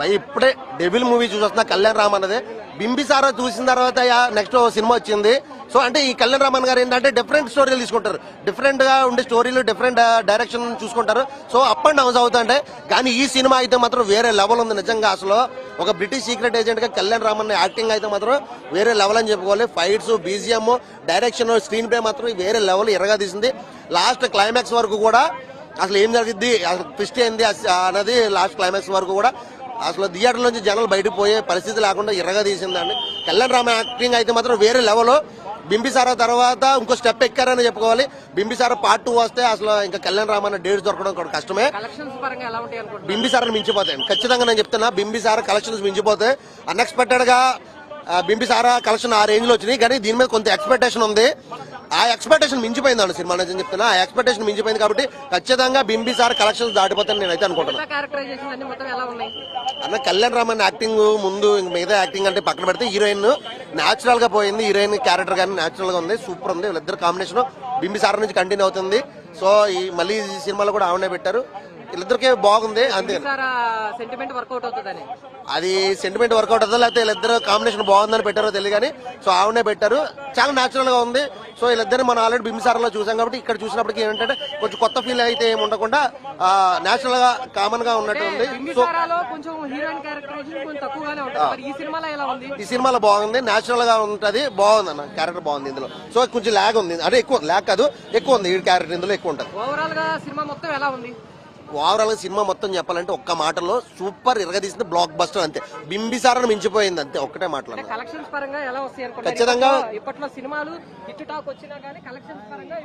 భయ్ ఇప్పుడే devil movie చూసొస్తున్నా కళ్యాణ్ రామ్ అన్నది. బింబిసారా చూసిన తర్వాత నెక్స్ట్ సినిమా వచ్చింది. సో అంటే ఈ కళ్యాణ్ రామన్ గారు ఏంటంటే డిఫరెంట్ స్టోరీలు తీసుకుంటారు. డిఫరెంట్గా ఉండే స్టోరీలు డిఫరెంట్ డైరెక్షన్ చూసుకుంటారు. సో అప్ అండ్ డౌన్స్ అవుతుంటే కానీ ఈ సినిమా అయితే మాత్రం వేరే లెవెల్ ఉంది నిజంగా అసలు. ఒక బ్రిటిష్ సీక్రెట్ ఏజెంట్గా కళ్యాణ్ రామన్ యాక్టింగ్ అయితే మాత్రం వేరే లెవెల్ అని చెప్పుకోవాలి. Fights BGM direction screenplay మాత్రం వేరే లెవెల్ ఎరగా తీసింది. లాస్ట్ క్లైమాక్స్ వరకు కూడా అసలు ఏం జరిగింది అసలు ట్విస్ట్ ఏంది? అన్నది లాస్ట్ క్లైమాక్స్ వరకు కూడా అసలు థియేటర్ నుంచి జనాలు బయటకు పోయే పరిస్థితి లేకుండా ఎర్రగా తీసిందండి కళ్యాణ్ రామ యాక్టింగ్ అయితే మాత్రం వేరే లెవెల్ బింబిసారా తర్వాత ఇంకో స్టెప్ ఎక్కారని చెప్పుకోవాలి. బింబిసారా పార్ట్ టూ వస్తే అసలు ఇంకా కళ్యాణ్ రామన్న డేట్స్ దొరకడం కూడా కష్టమే. కలెక్షన్స్ పరంగా ఎలా ఉంటాయి అనుకుంటున్నారు? బింబిసారని మించిపోతాయి. ఖచ్చితంగా నేను చెప్తున్నా బింబిసార కలెక్షన్స్ మించిపోతాయి. అన్ఎక్స్పెక్టెడ్గా బింబిసార కలెక్షన్ ఆ రేంజ్లో వచ్చినాయి. కానీ దీని మీద కొంత ఎక్స్పెక్టేషన్ ఉంది. ఆ ఎక్స్పెక్టేషన్ మించిపోయింది అండి సినిమా నేను చెప్తున్నా. ఆ ఎక్స్పెక్టేషన్ మించిపోయింది కాబట్టి ఖచ్చితంగా బింబిసార కలెక్షన్స్ దాటిపోతాను నేనైతే అనుకుంటున్నాను అన్ని అన్న కళ్యాణ్ రామన్ యాక్టింగ్ ముందు ఇంక మిగతా యాక్టింగ్ అంటే పక్కన పెడితే హీరోయిన్ న్యాచురల్గా పోయింది. హీరోయిన్ క్యారెక్టర్ కానీ న్యాచురల్గా ఉంది. సూపర్ ఉంది. వీళ్ళిద్దరు కాంబినేషన్ బింబిసార నుంచి కంటిన్యూ అవుతుంది. సో ఈ మళ్ళీ ఈ సినిమాలో కూడా ఆవిడే పెట్టారు. వీళ్ళిద్దరికే బాగుంది. అంతే. సార్ అది సెంటిమెంట్ వర్కౌట్ అవుతుందో? లేకపోతే వీళ్ళిద్దరు కాంబినేషన్ బాగుందని పెట్టారో తెలియదు కానీ సో ఆవిడనే పెట్టారు. చాలా న్యాచురల్గా ఉంది. సో వీళ్ళిద్దరు మనం ఆల్రెడీ బింబిసారలో చూసాం కాబట్టి ఇక్కడ చూసినప్పటికీ ఏంటంటే కొంచెం కొత్త ఫీల్ అయితే ఏమి ఉండకుండా నేచురల్గా కామన్గా ఉన్నట్టు ఉంది. సో ఈ సినిమాలో బాగుంది నేచురల్గా ఉంటది బాగుంది అన్న క్యారెక్టర్ బాగుంది ఇందులో. సో కొంచెం ల్యాగ్ ఉంది. అంటే ఎక్కువ ల్యాగ్ కాదు ఎక్కువ ఉంది ఈ క్యారెక్టర్ ఇందులో ఎక్కువ ఉంటది. ఓవరాల్గా సినిమా మొత్తం ఎలా ఉంది? ఓవరాల్గా సినిమా మొత్తం చెప్పాలంటే ఒక్క మాటలో సూపర్ ఇరగదీసింది బ్లాక్ బస్టర్ అంతే. బింబిసారని మించిపోయింది అంతే ఒక్కటే మాటలు కలెక్షన్స్ పరంగా ఎలా వస్తాయి అనుకుంటున్నారు? ఖచ్చితంగా- ఇప్పట్లో- ఇప్పట్లో సినిమాలు హిట్ టాక్ వచ్చినా కానీ కలెక్షన్స్ పరంగా